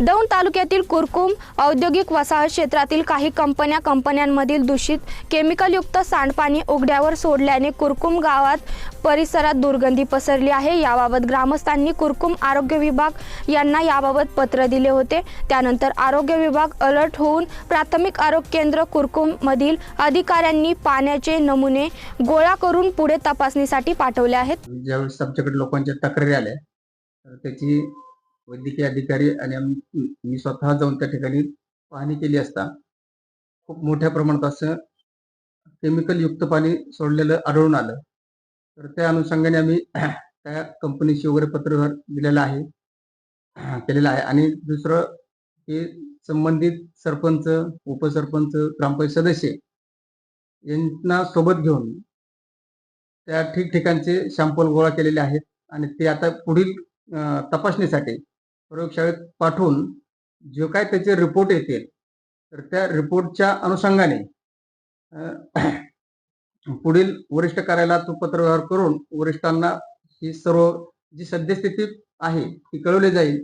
दौंड तालुक्यातील कुरकुम औद्योगिक वसाहत क्षेत्रातील काही कंपन्या कंपन्यांमधील दूषित केमिकलयुक्त सांडपाणी उघड्यावर सोडल्याने कुरकुम गावात परिसरात दुर्गंधी पसरली आहे. याबाबत ग्रामस्थांनी कुरकुम आरोग्य विभाग यांना याबाबत पत्र दिले होते. त्यानंतर आरोग्य विभाग अलर्ट होऊन प्राथमिक आरोग्य केंद्र कुरकुममधील अधिकाऱ्यांनी पाण्याचे नमुने गोळा करून पुढे तपासणीसाठी पाठवले आहेत. ज्यावेळेस आमच्याकडे लोकांच्या तक्रारी आल्या त्याची वैद्यकीय अधिकारी आणि मी स्वतः जाऊन त्या ठिकाणी पाहणी केली असता खूप मोठ्या प्रमाणात असं केमिकल युक्त पाणी सोडलेलं आढळून आलं. तर त्या अनुषंगाने आम्ही त्या कंपनीशी वगैरे पत्रव्यवहार दिलेला आहे. केलेला आहे. आणि दुसरं हे संबंधित सरपंच उपसरपंच ग्रामपंचायत सदस्य यांना सोबत घेऊन त्या ठिकठिकाणचे शॅम्पल गोळा केलेले आहेत. आणि ते आता पुढील तपासणीसाठी प्रयोगशाळेत पाठवून जे काय त्याचे रिपोर्ट येतील तर त्या रिपोर्टच्या अनुषंगाने पुढील वरिष्ठ कार्यालयात तो पत्रव्यवहार करून वरिष्ठांना ही सर्व जी सद्यस्थिती आहे ती कळवली जाईल.